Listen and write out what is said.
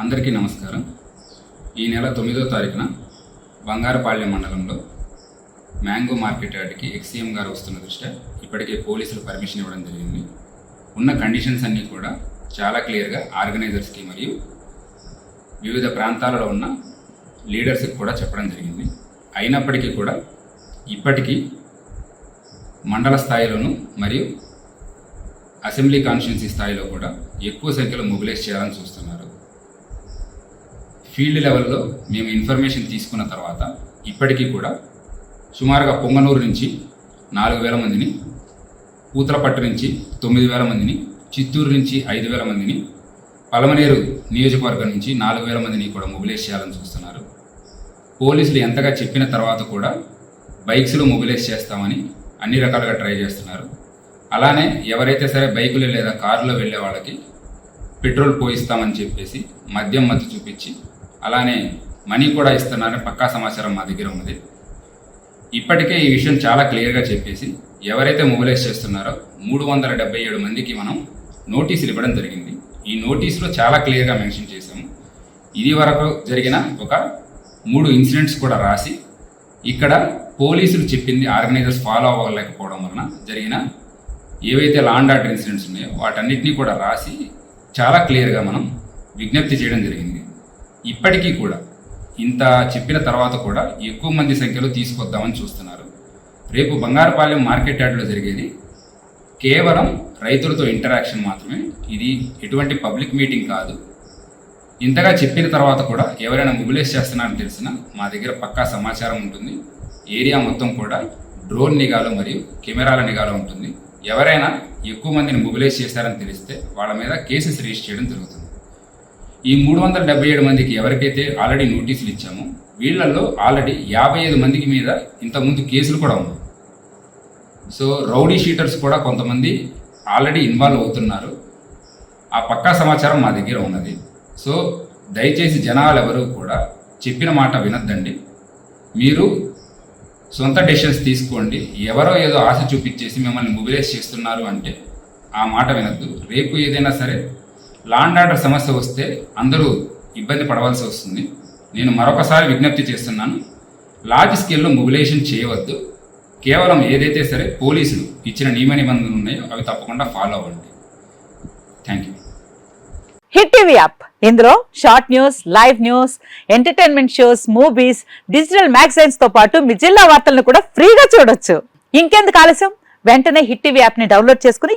అందరికీ నమస్కారం. ఈ నెల తొమ్మిదో తారీఖున బంగారపాళ్యం మండలంలో మ్యాంగో మార్కెట్ యార్డ్కి ఎక్సీఎం గారు వస్తున్న దృష్ట్యా ఇప్పటికే పోలీసులు పర్మిషన్ ఇవ్వడం జరిగింది. ఉన్న కండిషన్స్ అన్నీ కూడా చాలా క్లియర్గా ఆర్గనైజర్స్కి మరియు వివిధ ప్రాంతాలలో ఉన్న లీడర్స్కి కూడా చెప్పడం జరిగింది. అయినప్పటికీ కూడా ఇప్పటికీ మండల స్థాయిలోనూ మరియు అసెంబ్లీ కాన్స్టిట్యున్సీ స్థాయిలో కూడా ఎక్కువ సంఖ్యలో మొబిలైజ్ చేయాలని చూస్తున్నారు. ఫీల్డ్ లెవెల్లో మేము ఇన్ఫర్మేషన్ తీసుకున్న తర్వాత ఇప్పటికీ కూడా సుమారుగా పొంగనూరు నుంచి నాలుగు వేల మందిని పూతలపట్టు నుంచి తొమ్మిది వేల మందిని చిత్తూరు నుంచి ఐదు వేల మందిని పలమనేరు నియోజకవర్గం నుంచి నాలుగు వేల మందిని కూడా మొబిలైజ్ చేయాలని చూస్తున్నారు. పోలీసులు ఎంతగా చెప్పిన తర్వాత కూడా బైక్స్లో మొబిలైజ్ చేస్తామని అన్ని రకాలుగా ట్రై చేస్తున్నారు. అలానే ఎవరైతే సరే బైకులు లేదా కారులో వెళ్ళే వాళ్ళకి పెట్రోల్ పోయిస్తామని చెప్పేసి మద్యం మత్తు చూపించి అలానే మనీ కూడా ఇస్తున్నారని పక్కా సమాచారం మా దగ్గర ఉన్నది ఇప్పటికే ఈ విషయం చాలా క్లియర్గా చెప్పేసి ఎవరైతే మొబిలైజ్ చేస్తున్నారో మూడు వందల డెబ్బై ఏడు మందికి మనం నోటీసులు ఇవ్వడం జరిగింది. ఈ నోటీసులో చాలా క్లియర్గా మెన్షన్ చేశాము ఇది వరకు జరిగిన ఒక మూడు ఇన్సిడెంట్స్ కూడా రాసి ఇక్కడ పోలీసులు చెప్పింది ఆర్గనైజర్స్ ఫాలో అవ్వలేకపోవడం వలన జరిగిన ఏవైతే లాండ్ ఆర్డర్ ఇన్సిడెంట్స్ ఉన్నాయో వాటన్నిటినీ కూడా రాసి చాలా క్లియర్గా మనం విజ్ఞప్తి చేయడం జరిగింది. ఇప్పటికీ కూడా ఇంత చెప్పిన తర్వాత కూడా ఎక్కువ మంది సంఖ్యలో తీసుకొద్దామని చూస్తున్నారు. రేపు బంగారపాలెం మార్కెట్ యార్డ్లో జరిగేది. కేవలం రైతులతో ఇంటరాక్షన్ మాత్రమే. ఇది ఎటువంటి పబ్లిక్ మీటింగ్ కాదు. ఇంతగా చెప్పిన తర్వాత కూడా ఎవరైనా మొబిలైజ్ చేస్తున్నారని తెలిసిన మా దగ్గర పక్కా సమాచారం ఉంటుంది. ఏరియా మొత్తం కూడా డ్రోన్ నిఘాలో మరియు కెమెరాల నిఘాలో ఉంటుంది. ఎవరైనా ఎక్కువ మందిని మొబిలైజ్ చేశారని తెలిస్తే వాళ్ళ మీద కేసెస్ రిజిస్టర్ చేయడం జరుగుతుంది. ఈ మూడు వందల డెబ్బై ఏడు మందికి ఎవరికైతే ఆల్రెడీ నోటీసులు ఇచ్చామో వీళ్ళల్లో ఆల్రెడీ యాభై ఐదు మందికి మీద ఇంతకుముందు కేసులు కూడా ఉన్నాయి. సో రౌడీ షీటర్స్ కూడా కొంతమంది ఆల్రెడీ ఇన్వాల్వ్ అవుతున్నారు. ఆ పక్కా సమాచారం మా దగ్గర ఉన్నది. సో దయచేసి జనాలు ఎవరు కూడా చెప్పిన మాట వినొద్దండి. మీరు సొంత డెసిషన్స్ తీసుకోండి. ఎవరో ఏదో ఆశ చూపించేసి మిమ్మల్ని మొబిలైజ్ చేస్తున్నారు అంటే ఆ మాట వినద్దు. రేపు ఏదైనా సరే లాండ్ ఆర్డర్ సమస్య వస్తే అందరూ ఇబ్బంది పడవలసి వస్తుంది. నేను మరొకసారి విజ్ఞప్తి చేస్తున్నాను. లార్జ్ స్కేల్లో మొబిలైజేషన్ చేయవద్దు. కేవలం ఏదైతే సరే పోలీసులు ఇచ్చిన నియమ నిబంధనలు ఉన్నాయో అవి తప్పకుండా ఫాలో అవ్వండి. Thank you. Hit TV app. ఇందులో short news live news entertainment shows movies digital మ్యాగజైన్స్తో పాటు మీ జిల్లా వార్తలను కూడా ఫ్రీగా చూడొచ్చు. ఇంకెందుకు ఆలస్యం? వెంటనే హిట్ టీవీ యాప్ని డౌన్లోడ్ చేసుకుని